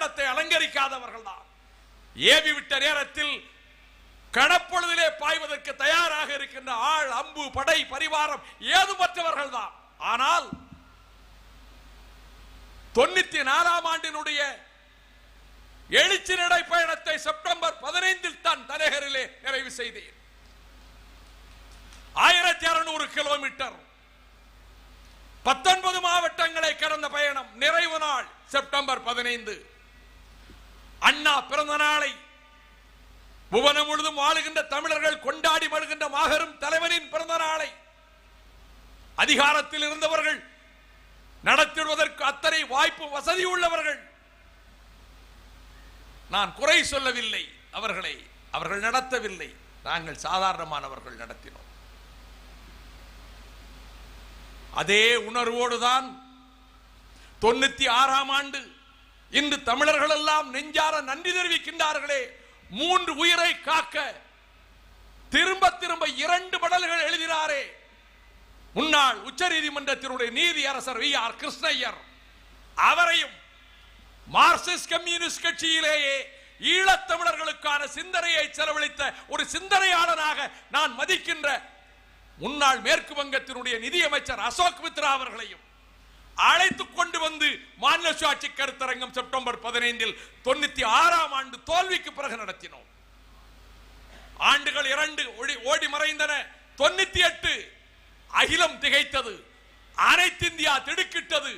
தலைவரிடத்தை அலங்கரிக்காதவர்கள் தான் ஏவி விட்ட நேரத்தில் கணப்பொழுதிலே பாய்வதற்கு தயாராக இருக்கின்ற ஆள் அம்பு படை பரிவாரம் ஏதுமற்றவர்கள் தான் ஆனால் தொண்ணூத்தி நாலாம் ஆண்டினுடைய எழுச்சி நடை பயணத்தை செப்டம்பர் பதினைந்தில் தான் தலைநகரிலே நிறைவு செய்தேன். ஆயிரத்தி அறுநூறு கிலோமீட்டர். பத்தொன்பது மாவட்டங்களை கடந்த பயணம் நிறைவு நாள் செப்டம்பர் பதினைந்து. அண்ணா பிறந்த நாளை புவனம் முழுதும் வாழுகின்ற தமிழர்கள் கொண்டாடி வருகின்ற மாபெரும் தலைவனின் பிறந்த நாளை அதிகாரத்தில் இருந்தவர்கள் நடத்திடுவதற்கு அத்தனை வாய்ப்பு வசதி உள்ளவர்கள். நான் குறை சொல்லவில்லை அவர்களை அவர்கள் நடத்தவில்லை. நாங்கள் சாதாரணமானவர்கள் நடத்தினோம். அதே உணர்வோடுதான் தொண்ணூத்தி ஆறாம் ஆண்டு இன்று தமிழர்கள் எல்லாம் நெஞ்சார நன்றி தெரிவிக்கின்றார்களே. மூன்று உயிரை காக்க திரும்ப திரும்ப இரண்டு படல்கள் எழுதினாரே. முன்னாள் உச்ச நீதிமன்றத்தினுடைய நீதி அரசர் வி ஆர் கிருஷ்ணய்யர். அவரையும் மார்க்சிஸ்ட் கம்யூனிஸ்ட் கட்சியிலேயே ஈழத்தமிழர்களுக்கான சிந்தனையை செலவழித்த ஒரு சிந்தனையாளனாக நான் மதிக்கின்ற முன்னாள் மேற்கு வங்கத்தினுடைய நிதியமைச்சர் அசோக் மித்ரா அவர்களையும் அழைத்து கொண்டு வந்து மாநில சுயாட்சி கருத்தரங்கம் செப்டம்பர் பதினைந்தில் தொண்ணூத்தி ஆறாம் ஆண்டு தோல்விக்கு பிறகு நடத்தினோம். ஆண்டுகள் இரண்டு ஒளி ஓடி மறைந்தன. தொண்ணூத்தி எட்டு அகிலம் திகைத்தது. அனைத்து இந்தியா திடுக்கிட்டது.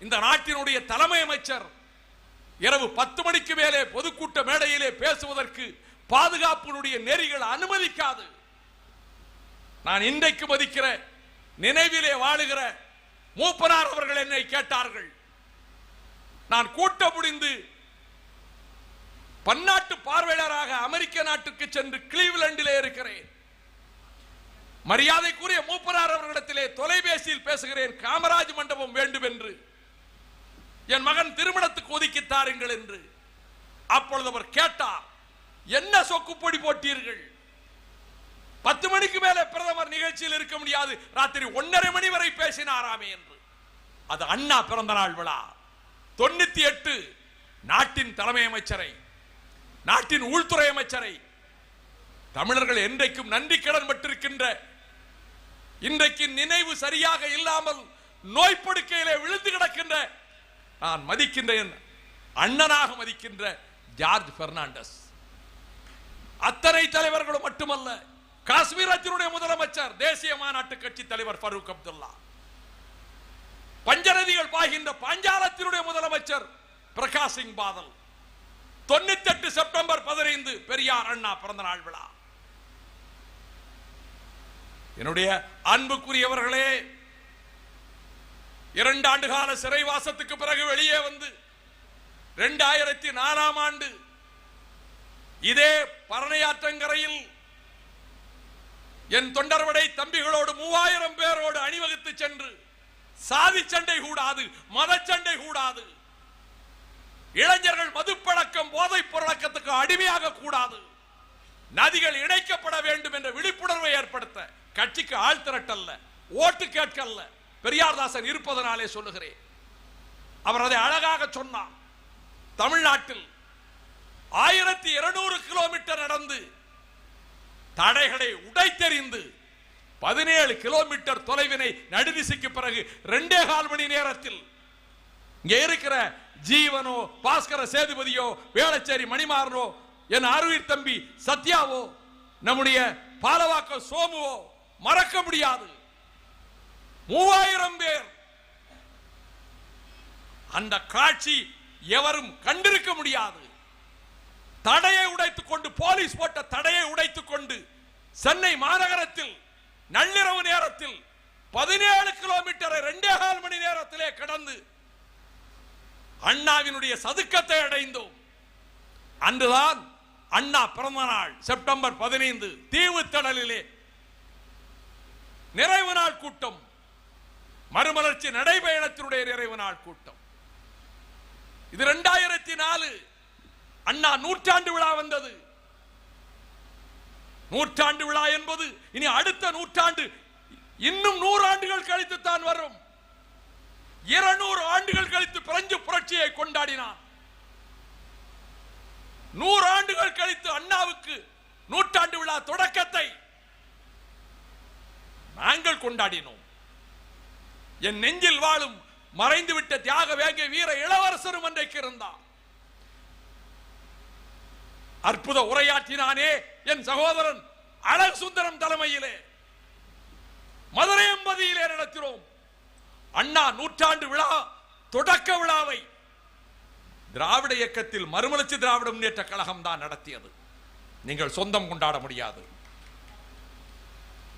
இந்த நாட்டினுடைய தலைமை அமைச்சர் இரவு பத்து மணிக்கு மேலே பொதுக்கூட்ட மேடையிலே பேசுவதற்கு பாதுகாப்பினுடைய நெறிகள் அனுமதிக்காது. நான் இன்றைக்கு மதிக்கிற நினைவிலே வாழுகிற மூப்பனார் அவர்கள் என்னை கேட்டார்கள். நான் கூட்டம் முடிந்து பன்னாட்டு பார்வையாளராக அமெரிக்க நாட்டுக்கு சென்று கிளீவ்லண்டிலே இருக்கிறேன். மரியாதைக்குரிய மூப்பனார் அவர்களிடத்திலே தொலைபேசியில் பேசுகிறேன். காமராஜ் மண்டபம் வேண்டும் என்று என் மகன் திருமணத்துக்கு ஒதுக்கி தாருங்கள் என்று. அப்பொழுது அவர் கேட்டார் என்ன சொக்குப்பொடி போட்டீர்கள்? பத்து மணிக்கு மேலே பிரதமர் நிகழ்ச்சியில் இருக்க முடியாது. ராத்திரி ஒன்னரை மணி வரை பேசினாராமே என்று. அது அண்ணா பிறந்த நாள் விழா. தொண்ணூத்தி எட்டு நாட்டின் தலைமை அமைச்சரை நாட்டின் உள்துறை அமைச்சரை தமிழர்கள் என்றைக்கும் நன்றி கடன் பட்டிருக்கின்ற இன்றைக்கு நினைவு சரியாக இல்லாமல் நோய்ப்படுக்கையிலே விழுந்து கிடக்கின்ற நான் மதிக்கின்ற என் அண்ணனாக மதிக்கின்ற ஜார்ஜ் பெர்னாண்டஸ். அத்தனை தலைவர்களும் மட்டுமல்ல காஷ்மீரத்தினுடைய முதலமைச்சர் தேசிய மாநாட்டு கட்சி தலைவர் ஃபரூக் அப்துல்லா. பஞ்சநதிகள் பாய்கின்ற பாஞ்சாலத்தினுடைய முதலமைச்சர் பிரகாஷ் சிங் பாதல். தொண்ணூத்தி எட்டு செப்டம்பர் பதினைந்து பெரியார் அண்ணா பிறந்த நாள் விழா. என்னுடைய அன்புக்குரியவர்களே இரண்டு ஆண்டு கால சிறைவாசத்துக்கு பிறகு வெளியே வந்து இரண்டாயிரத்தி நாலாம் ஆண்டு இதே பரணையாற்றங்கரையில் என் தொண்டர்படை தம்பிகளோடு மூவாயிரம் பேரோடு அணிவகுத்து சென்று சாதி சண்டை கூடாது மத சண்டை கூடாது. இளைஞர்கள் மதுப்பழக்கம் போதைப் பொருளக்கத்துக்கு அடிமையாக கூடாது. நதிகள் இணைக்கப்பட வேண்டும் என்ற விழிப்புணர்வை ஏற்படுத்த கட்சிக்கு ஆள் திரட்டல்ல ஓட்டு கேட்கல்ல. பெரியார்தாசன் இருப்பதனாலே சொல்லுகிறேன். அவர் அதை அழகாக சொன்னார். தமிழ்நாட்டில் ஆயிரத்தி இருநூறு கிலோமீட்டர் நடந்து தடைகளை உடைத்தெறிந்து பதினேழு கிலோமீட்டர் தொலைவினை நடுதிசைக்கு பிறகு ரெண்டே கால் மணி நேரத்தில் இங்கே இருக்கிற ஜீவனோ பாஸ்கர சேதுபதியோ வேளச்சேரி மணிமாறனோ என் அருவிர் தம்பி சத்யாவோ நம்முடைய பாலவாக்க சோமுவோ மறக்க முடியாது. மூவாயிரம் பேர். அந்த காட்சி எவரும் கண்டிருக்க முடியாது. தடையை உடைத்துக் கொண்டு போலீஸ் போட்ட தடையை உடைத்துக் கொண்டு சென்னை மாநகரத்தில் நள்ளிரவு நேரத்தில் பதினேழு கிலோமீட்டரை ரெண்டே கால் மணி நேரத்திலே கடந்து அண்ணாவினுடைய சதுக்கத்தை அடைந்தோம். அன்றுதான் அண்ணா பிறந்த நாள் செப்டம்பர் பதினைந்து தீவுத்தடலிலே நிறைவு நாள் கூட்டம். மறுமலர்ச்சி நடைபயணத்தினுடைய நிறைவு நாள் கூட்டம். இது இரண்டாயிரத்தி நாலு அண்ணா நூற்றாண்டு விழா வந்தது. நூற்றாண்டு விழா என்பது இனி அடுத்த நூற்றாண்டு. இன்னும் நூறு ஆண்டுகள் கழித்து தான் வரும். இருநூறு ஆண்டுகள் கழித்து பிரெஞ்சு புரட்சியை கொண்டாடினான் நூறு ஆண்டுகள் கழித்து அண்ணாவுக்கு நூற்றாண்டு விழா தொடக்கத்தை நாங்கள் கொண்டாடினோம். என் நெஞ்சில் வாழும் மறைந்துவிட்ட தியாக வேங்கை வீர இளவரசரும் அன்றைக்கு இருந்தார். அற்புத உரையாற்றினானே என் சகோதரன் அழகு சுந்தரம் தலைமையிலே. மதுரை எம்பதியிலே நடத்தினோம். அண்ணா நூற்றாண்டு விழா தொடக்க விழாவை. திராவிட இயக்கத்தில் மறுமலர்ச்சி திராவிட முன்னேற்ற கழகம் தான் நடத்தியது. நீங்கள் சொந்தம் கொண்டாட முடியாது.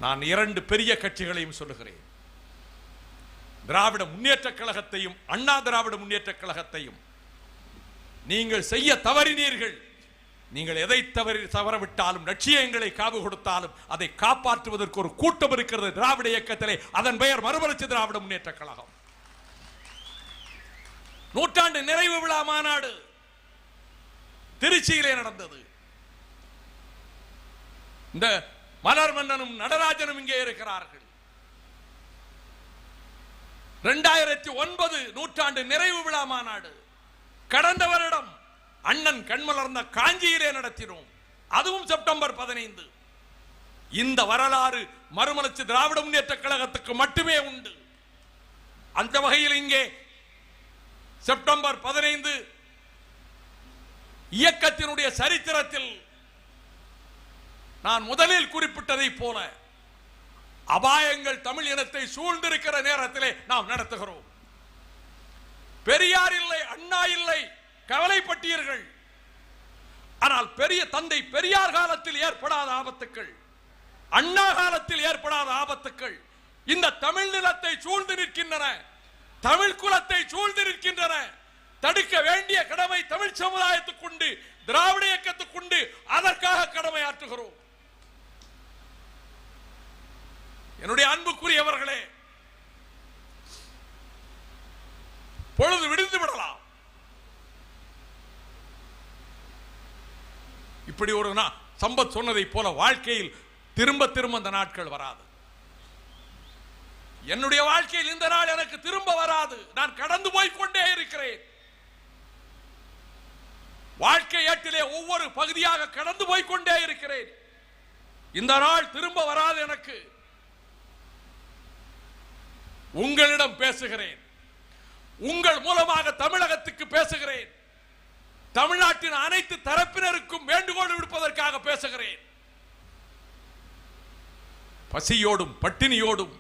நான் இரண்டு பெரிய கட்சிகளையும் சொல்லுகிறேன். திராவிட முன்னேற்ற கழகத்தையும் அண்ணா திராவிட முன்னேற்ற கழகத்தையும் நீங்கள் செய்ய தவறினீர்கள். நீங்கள் எதை தவறி தவறவிட்டாலும் லட்சியங்களை காவு கொடுத்தாலும் அதை காப்பாற்றுவதற்கு ஒரு கூட்டம் இருக்கிறது திராவிட இயக்கத்திலே. அதன் பெயர் மறுமலர்ச்சி திராவிட முன்னேற்ற கழகம். நூற்றாண்டு நிறைவு விழா மாநாடு திருச்சியிலே நடந்தது. இந்த மலர் மன்னனும் நடராஜனும் இங்கே இருக்கிறார்கள். இரண்டாயிரத்தி ஒன்பது நூற்றாண்டு நிறைவு விழா மாநாடு. கடந்த வருடம் அண்ணன் கண்மலர்ந்த காஞ்சியிலே நடத்தினோம். அதுவும் செப்டம்பர் பதினைந்து. இந்த வரலாறு மறுமலர்ச்சி திராவிட முன்னேற்ற கழகத்துக்கு மட்டுமே உண்டு. அந்த வகையில் இங்கே செப்டம்பர் பதினைந்து இயக்கத்தினுடைய சரித்திரத்தில் நான் முதலில் குறிப்பிட்டதை போல அபாயங்கள் தமிழ் இனத்தை சூழ்ந்திருக்கிற நேரத்திலே நாம் நடத்துகிறோம். பெரியார் இல்லை அண்ணா இல்லை கவலைப்பட்டீர்கள். ஆனால் பெரிய தந்தை பெரியார் காலத்தில் ஏற்படாத ஆபத்துக்கள் அண்ணா காலத்தில் ஏற்படாத ஆபத்துக்கள் இந்த தமிழ் நிலத்தை சூழ்ந்து நிற்கின்றன தமிழ் குலத்தை சூழ்ந்து நிற்கின்றன. தடுக்க வேண்டிய கடமை தமிழ் சமுதாயத்துக்குண்டு திராவிட இயக்கத்துக்குண்டு அதற்காக கடமை ஆற்றுகிறோம் என்னுடைய அன்புக்குரியவர்களே பொழுது விடு இப்படி ஒரு சம்பத் சொன்னதை போல வாழ்க்கையில் திரும்ப திரும்ப அந்த நாட்கள் வராது. என்னுடைய வாழ்க்கையில் இந்த நாள் எனக்கு திரும்ப வராது. நான் கடந்து போய் கொண்டே இருக்கிறேன். வாழ்க்கை ஏட்டிலே ஒவ்வொரு பகுதியாக கடந்து போய் கொண்டே இருக்கிறேன். இந்த நாள் திரும்ப வராது எனக்கு. உங்களிடம் பேசுகிறேன். உங்கள் மூலமாக தமிழகத்துக்கு பேசுகிறேன். தமிழ்நாட்டின் அனைத்து தரப்பினருக்கும் வேண்டுகோள் விடுப்பதற்காக பேசுகிறேன். பசியோடும் பட்டினியோடும்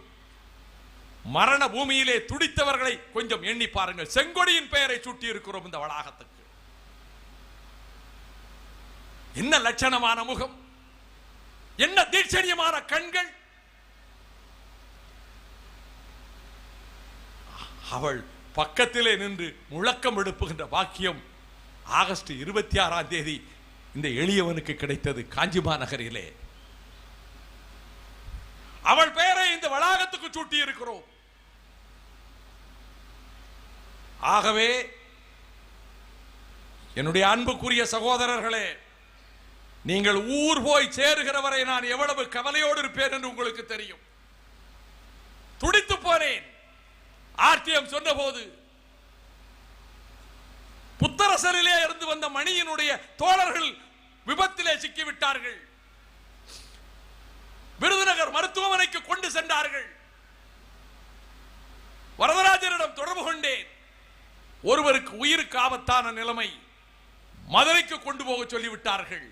மரண பூமியிலே துடித்தவர்களை கொஞ்சம் எண்ணி பாருங்கள். செங்கொடியின் பெயரை சுட்டி இருக்கிறோம் இந்த வளாகத்துக்கு. என்ன லட்சணமான முகம். என்ன தீட்சணியமான கண்கள். அவள் பக்கத்திலே நின்று முழக்கம் எடுப்புகின்ற பாக்கியம் ஆகஸ்ட் இருபத்தி ஆறாம் தேதி இந்த எளியவனுக்கு கிடைத்தது காஞ்சிமா நகரிலே. அவள் பெயரை இந்த வளாகத்துக்கு சூட்டி இருக்கிறோம் ஆகவே என்னுடைய அன்புக்குரிய சகோதரர்களே நீங்கள் ஊர் போய் சேருகிற வரை நான் எவ்வளவு கவலையோடு இருப்பேன் என்று உங்களுக்கு தெரியும். துடித்து போனேன். ஆர்டிஎம் சொன்னபோது வாசலிலே இருந்து வந்த மணியினுடைய தோழர்கள் விபத்திலே சிக்கிவிட்டார்கள். விருதுநகர் மருத்துவமனைக்கு கொண்டு சென்றார்கள். வரதராஜரிடம் தொடர்பு கொண்டேன். ஒருவருக்கு உயிருக்கு ஆபத்தான நிலைமை மதுரைக்கு கொண்டு போக சொல்லிவிட்டார்கள்.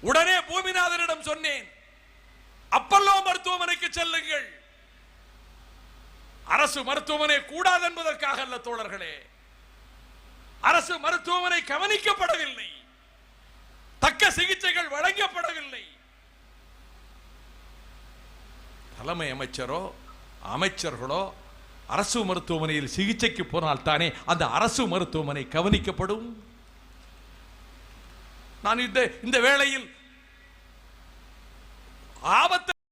உடனே பூமிநாதனிடம் சொன்னேன் அப்பல்லோ மருத்துவமனைக்கு செல்லுங்கள். அரசு மருத்துவமனை கூடாது என்பதற்காக அல்ல தோழர்களே. அரசு மருத்துவமனை கவனிக்கப்படவில்லை. தக்க சிகிச்சைகள் வழங்கப்படவில்லை. தலைமை அமைச்சரோ அமைச்சர்களோ அரசு மருத்துவமனையில் சிகிச்சைக்கு போனால் தானே அந்த அரசு மருத்துவமனை கவனிக்கப்படும்? நான் இந்த இந்த வேளையில் ஆபத்து